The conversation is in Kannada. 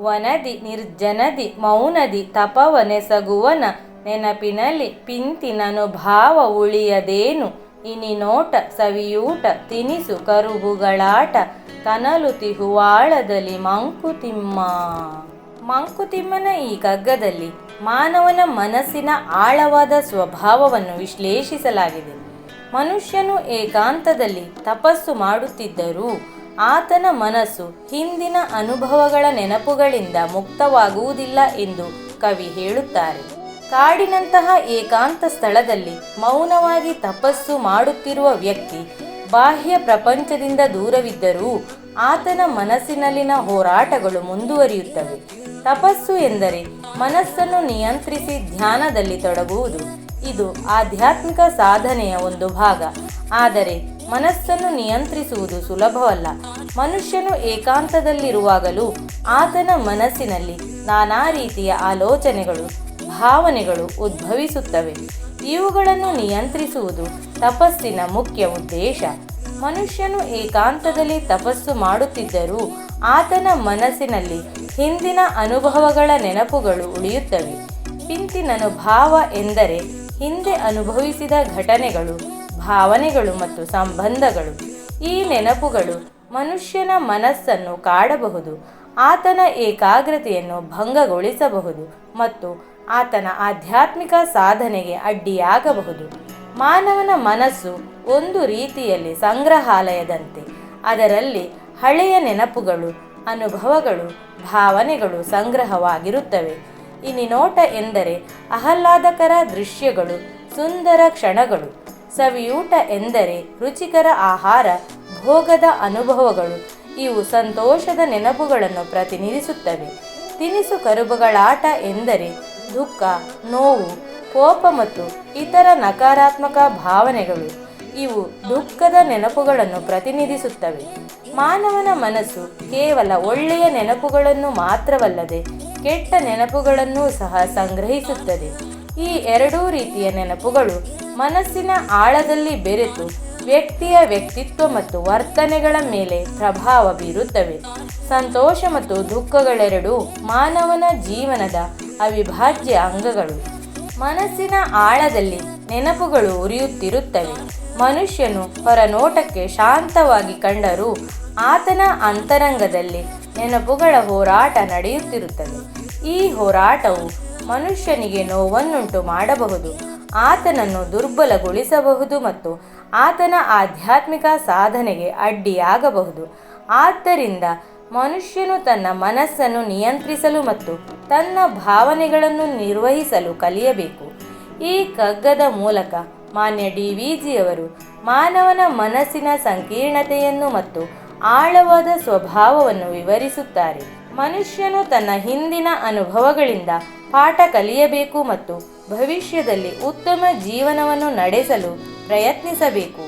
ವನದಿ, ನಿರ್ಜನದಿ, ಮೌನದಿ ತಪವನೆಸಗುವನ ನೆನಪಿನಲ್ಲಿ ಪಿಂತಿನನು, ಭಾವ ಉಳಿಯದೇನು? ಇನಿ ನೋಟ, ಸವಿಯೂಟ, ತಿನಿಸು, ಕರುಬುಗಳಾಟ, ಕನಲು ತಿಹುವಾಳದಲ್ಲಿ ಮಂಕುತಿಮ್ಮ. ಮಂಕುತಿಮ್ಮನ ಈ ಕಗ್ಗದಲ್ಲಿ ಮಾನವನ ಮನಸ್ಸಿನ ಆಳವಾದ ಸ್ವಭಾವವನ್ನು ವಿಶ್ಲೇಷಿಸಲಾಗಿದೆ. ಮನುಷ್ಯನು ಏಕಾಂತದಲ್ಲಿ ತಪಸ್ಸು ಮಾಡುತ್ತಿದ್ದರೂ ಆತನ ಮನಸ್ಸು ಹಿಂದಿನ ಅನುಭವಗಳ ನೆನಪುಗಳಿಂದ ಮುಕ್ತವಾಗುವುದಿಲ್ಲ ಎಂದು ಕವಿ ಹೇಳುತ್ತಾರೆ. ಕಾಡಿನಂತಹ ಏಕಾಂತ ಸ್ಥಳದಲ್ಲಿ ಮೌನವಾಗಿ ತಪಸ್ಸು ಮಾಡುತ್ತಿರುವ ವ್ಯಕ್ತಿ ಬಾಹ್ಯ ಪ್ರಪಂಚದಿಂದ ದೂರವಿದ್ದರೂ ಆತನ ಮನಸ್ಸಿನಲ್ಲಿನ ಹೋರಾಟಗಳು ಮುಂದುವರಿಯುತ್ತವೆ. ತಪಸ್ಸು ಎಂದರೆ ಮನಸ್ಸನ್ನು ನಿಯಂತ್ರಿಸಿ ಧ್ಯಾನದಲ್ಲಿ ತೊಡಗುವುದು. ಇದು ಆಧ್ಯಾತ್ಮಿಕ ಸಾಧನೆಯ ಒಂದು ಭಾಗ. ಆದರೆ ಮನಸ್ಸನ್ನು ನಿಯಂತ್ರಿಸುವುದು ಸುಲಭವಲ್ಲ. ಮನುಷ್ಯನು ಏಕಾಂತದಲ್ಲಿರುವಾಗಲೂ ಆತನ ಮನಸ್ಸಿನಲ್ಲಿ ನಾನಾ ರೀತಿಯ ಆಲೋಚನೆಗಳು, ಭಾವನೆಗಳು ಉದ್ಭವಿಸುತ್ತವೆ. ಇವುಗಳನ್ನು ನಿಯಂತ್ರಿಸುವುದು ತಪಸ್ಸಿನ ಮುಖ್ಯ ಉದ್ದೇಶ. ಮನುಷ್ಯನು ಏಕಾಂತದಲ್ಲಿ ತಪಸ್ಸು ಮಾಡುತ್ತಿದ್ದರೂ ಆತನ ಮನಸ್ಸಿನಲ್ಲಿ ಹಿಂದಿನ ಅನುಭವಗಳ ನೆನಪುಗಳು ಉಳಿಯುತ್ತವೆ. ಪಿಂತಿನನು ಭಾವ ಎಂದರೆ ಹಿಂದೆ ಅನುಭವಿಸಿದ ಘಟನೆಗಳು. ಭಾವನೆಗಳು ಮತ್ತು ಸಂಬಂಧಗಳು, ಈ ನೆನಪುಗಳು ಮನುಷ್ಯನ ಮನಸ್ಸನ್ನು ಕಾಡಬಹುದು, ಆತನ ಏಕಾಗ್ರತೆಯನ್ನು ಭಂಗಗೊಳಿಸಬಹುದು ಮತ್ತು ಆತನ ಆಧ್ಯಾತ್ಮಿಕ ಸಾಧನೆಗೆ ಅಡ್ಡಿಯಾಗಬಹುದು. ಮಾನವನ ಮನಸ್ಸು ಒಂದು ರೀತಿಯಲ್ಲಿ ಸಂಗ್ರಹಾಲಯದಂತೆ, ಅದರಲ್ಲಿ ಹಳೆಯ ನೆನಪುಗಳು, ಅನುಭವಗಳು, ಭಾವನೆಗಳು ಸಂಗ್ರಹವಾಗಿರುತ್ತವೆ. ಇನಿ ನೋಟ ಎಂದರೆ ಆಹ್ಲಾದಕರ ದೃಶ್ಯಗಳು, ಸುಂದರ ಕ್ಷಣಗಳು. ಸವಿಯೂಟ ಎಂದರೆ ರುಚಿಕರ ಆಹಾರ, ಭೋಗದ ಅನುಭವಗಳು. ಇವು ಸಂತೋಷದ ನೆನಪುಗಳನ್ನು ಪ್ರತಿನಿಧಿಸುತ್ತವೆ. ತಿನಿಸು ಕರುಬುಗಳಾಟ ಎಂದರೆ ದುಃಖ, ನೋವು, ಕೋಪ ಮತ್ತು ಇತರ ನಕಾರಾತ್ಮಕ ಭಾವನೆಗಳು. ಇವು ದುಃಖದ ನೆನಪುಗಳನ್ನು ಪ್ರತಿನಿಧಿಸುತ್ತವೆ. ಮಾನವನ ಮನಸ್ಸು ಕೇವಲ ಒಳ್ಳೆಯ ನೆನಪುಗಳನ್ನು ಮಾತ್ರವಲ್ಲದೆ ಕೆಟ್ಟ ನೆನಪುಗಳನ್ನೂ ಸಹ ಸಂಗ್ರಹಿಸುತ್ತದೆ. ಈ ಎರಡೂ ರೀತಿಯ ನೆನಪುಗಳು ಮನಸ್ಸಿನ ಆಳದಲ್ಲಿ ಬೆರೆತು ವ್ಯಕ್ತಿಯ ವ್ಯಕ್ತಿತ್ವ ಮತ್ತು ವರ್ತನೆಗಳ ಮೇಲೆ ಪ್ರಭಾವ ಬೀರುತ್ತವೆ. ಸಂತೋಷ ಮತ್ತು ದುಃಖಗಳೆರಡೂ ಮಾನವನ ಜೀವನದ ಅವಿಭಾಜ್ಯ ಅಂಗಗಳು. ಮನಸ್ಸಿನ ಆಳದಲ್ಲಿ ನೆನಪುಗಳು ಉರಿಯುತ್ತಿರುತ್ತವೆ. ಮನುಷ್ಯನು ಹೊರನೋಟಕ್ಕೆ ಶಾಂತವಾಗಿ ಕಂಡರೂ ಆತನ ಅಂತರಂಗದಲ್ಲಿ ನೆನಪುಗಳ ಹೋರಾಟ ನಡೆಯುತ್ತಿರುತ್ತದೆ. ಈ ಹೋರಾಟವು ಮನುಷ್ಯನಿಗೆ ನೋವನ್ನುಂಟು ಮಾಡಬಹುದು, ಆತನನ್ನು ದುರ್ಬಲಗೊಳಿಸಬಹುದು ಮತ್ತು ಆತನ ಆಧ್ಯಾತ್ಮಿಕ ಸಾಧನೆಗೆ ಅಡ್ಡಿಯಾಗಬಹುದು. ಆದ್ದರಿಂದ ಮನುಷ್ಯನು ತನ್ನ ಮನಸ್ಸನ್ನು ನಿಯಂತ್ರಿಸಲು ಮತ್ತು ತನ್ನ ಭಾವನೆಗಳನ್ನು ನಿರ್ವಹಿಸಲು ಕಲಿಯಬೇಕು. ಈ ಕಗ್ಗದ ಮೂಲಕ ಮಾನ್ಯ ಡಿ ವಿ ಜಿಯವರು ಮಾನವನ ಮನಸ್ಸಿನ ಸಂಕೀರ್ಣತೆಯನ್ನು ಮತ್ತು ಆಳವಾದ ಸ್ವಭಾವವನ್ನು ವಿವರಿಸುತ್ತಾರೆ. ಮನುಷ್ಯನು ತನ್ನ ಹಿಂದಿನ ಅನುಭವಗಳಿಂದ ಪಾಠ ಕಲಿಯಬೇಕು ಮತ್ತು ಭವಿಷ್ಯದಲ್ಲಿ ಉತ್ತಮ ಜೀವನವನ್ನು ನಡೆಸಲು ಪ್ರಯತ್ನಿಸಬೇಕು.